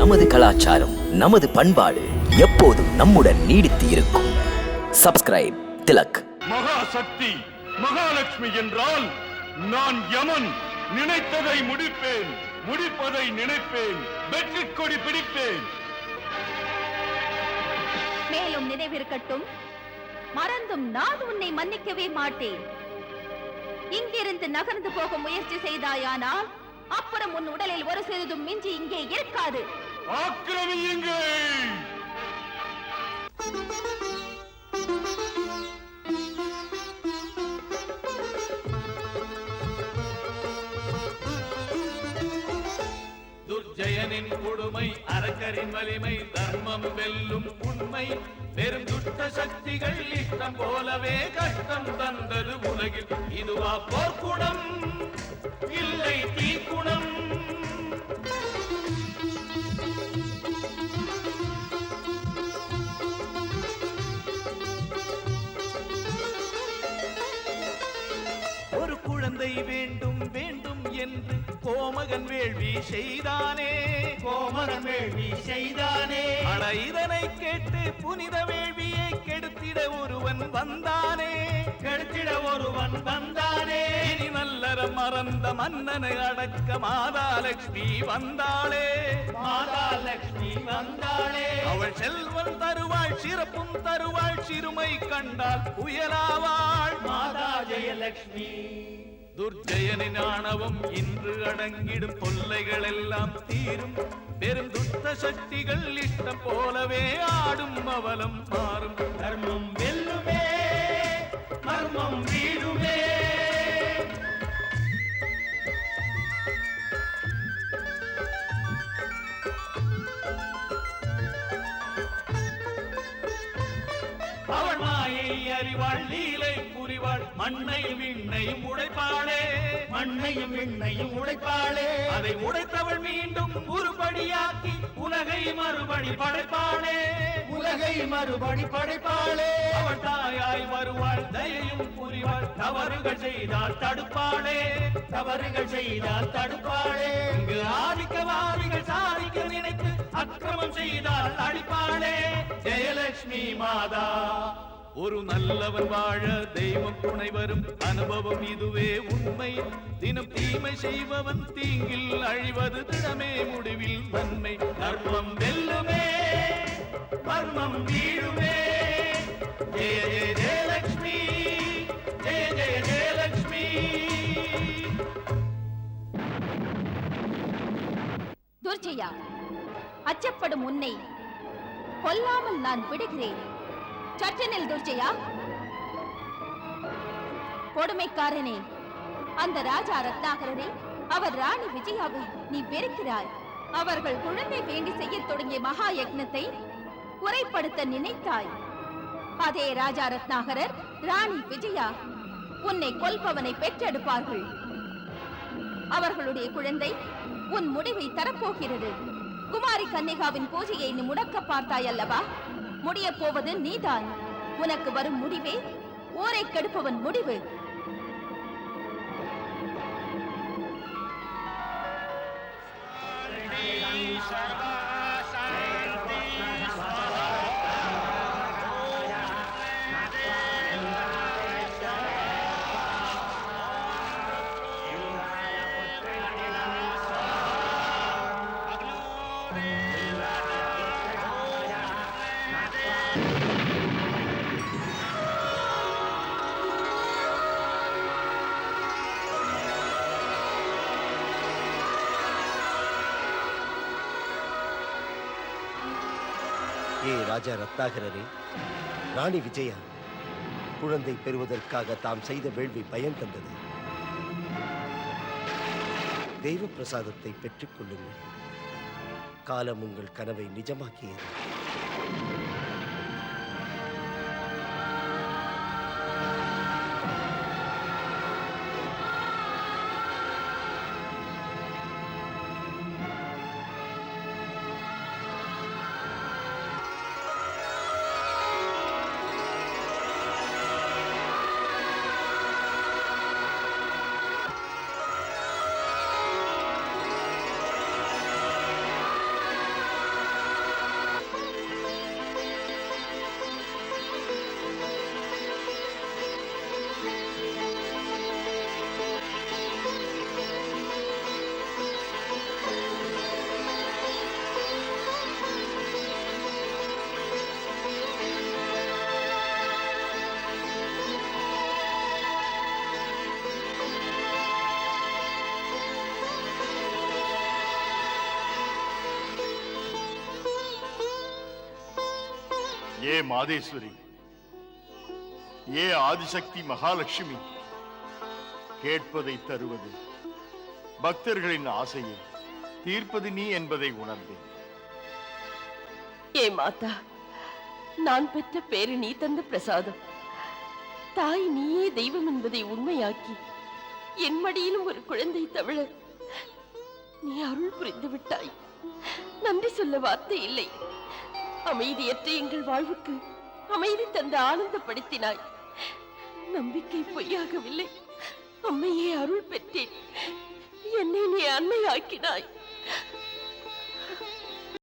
நமது கலாச்சாரம் நமது பண்பாடு எப்போதும் நம்முடன் நீடித்து இருக்கும். சப்ஸ்கிரைப் திலக். மகாசக்தி மகாலட்சுமி என்றால் நான் யமன் நினைத்ததை முடிப்பேன் முடிப்பதை நினைப்பேன் வெற்றி கொடி பிடிப்பேன். மேலும் நினைவிருக்கட்டும் மறந்தும் நான் உன்னை மன்னிக்கவே மாட்டேன். இங்கிருந்து நகர்ந்து போக முயற்சி செய்தாயானால் அப்புறம் உன் உடலில் ஒரு சிறிதும் மிஞ்சி இங்கே இருக்காது. ஆக்கிரமியுங்கள். துர்ஜயனின் கொடுமை அரக்கரின் வலிமை தர்மம் வெல்லும் உண்மை. பெரும் துஷ்ட சக்திகள் இஷ்டம் போலவே கஷ்டம் தந்தது உலகில். இதுவா போர்க்குணம் இல்லை தீக்குணம். குழந்தை வேண்டும் வேண்டும் என்று கோமகன் வேள்வி செய்தானே. கோமகன் வேள்வி செய்தானே. அட இதனை கேட்டு புனித வேள்வியை கெடுத்திட ஒருவன் வந்தானே. கெடுத்திட ஒருவன் வந்தானே. மறந்த மன்னனை அடக்க மாதாலட்சுமி வந்தாளே. மாதாலட்சுமி வந்தாளே. அவள் செல்வம் தருவாள் சிறப்பும் தருவாள் சிறுமை கண்டால் புயலாவாள். மாதா ஜெயலட்சுமி துர்ஜயனின் ஆணவம் இன்று அடங்கிடும் தொல்லைகள் எல்லாம் தீரும். பெரும் துஷ்ட சக்திகள் இஷ்டம் போலவே ஆடும் அவலம் மாறும். தர்மம் அறிவாள் லீலை புரிவாள். மண்ணையும் விண்ணையும் உடைப்பாளே. மண்ணையும் விண்ணையும் உடைப்பாளே. அதை உடைத்தவள் மீண்டும் உருப்படியாக்கி உலகை மறுபடி படைப்பாளே. உலகை மறுபடி படைப்பாளே. அவள் தாயாய் வருவாள் தயையும் புரிவாள். தவறுகள் செய்தால் தடுப்பாளே. தவறுகள் செய்தால் தடுப்பாளே. இங்கு ஆதிக்கவாதிகள் சாதிக்க நினைத்து அக்கிரமம் செய்தால் அடிப்பாளே ஜெயலட்சுமி மாதா. ஒரு நல்லவன் வாழ தெய்வம் துணை வரும். அனுபவம் இதுவே உண்மை. தினம் தீமை செய்பவன் தீங்கில் அழிவது திடமே முடிவில் நன்மை தர்மம் வெல்லுமே மர்மம் வீழுமே. ஜெய ஜெய ஜெயலட்சுமி ஜெய ஜெய ஜெயலட்சுமி துர்ஜயா அச்சப்படும் உன்னை கொல்லாமல் நான் விடுகிறேன். சற்றெனில் துர்ஜயா? கொடுமைக்காரனே அந்த ராஜா ரத்னாகரனே அவர் ராணி விஜயாவை நீ வெறுக்கிறாய். அவர்கள் குழந்தை வேண்டி செய்யத் தொடங்கிய மகா யக்னத்தை குறைப்படுத்த நினைத்தாய். அதே ராஜா ரத்னாகரர் ராணி விஜயா உன்னை கொல்பவனை பெற்றெடுப்பார்கள். அவர்களுடைய குழந்தை உன் முடிவை தரப்போகிறது. குமாரி கன்னிகாவின் பூஜையை நீ முடக்க பார்த்தாய் அல்லவா? முடியப் போவது நீதான். உனக்கு வரும் முடிவே ஊரை கெடுப்பவன் முடிவு. ஏ ராஜா ரத்னாகரரே ராணி விஜயா குழந்தை பெறுவதற்காக தாம் செய்த வேள்வி பயன் தந்தது. தெய்வ பிரசாதத்தை பெற்றுக் காலம் உங்கள் கனவை நிஜமாக்கியது. ஏ மாதேஸ்வரி ஏ ஆதிசக்தி மகாலட்சுமி கேட்பதை தருவது பக்தர்களின் ஆசையை தீர்ப்பது நீ என்பதை உணர்ந்தேன். ஏ மாதா நான் பெற்ற பேரு நீ தந்த பிரசாதம். தாய் நீயே தெய்வம் என்பதை உண்மையாக்கி என் மடியிலும் ஒரு குழந்தை தமிழர் நீ அருள் புரிந்து விட்டாய். நன்றி சொல்ல வார்த்தை இல்லை. அமைதியற்ற எங்கள் வாழ்வுக்கு அமைதி தந்து ஆனந்தப்படுத்தினாய். நம்பிக்கை பொய்யாகவில்லை. அம்மையே அருள் பெற்றேன். என்னை நீ அன்னையாக்கினாய்.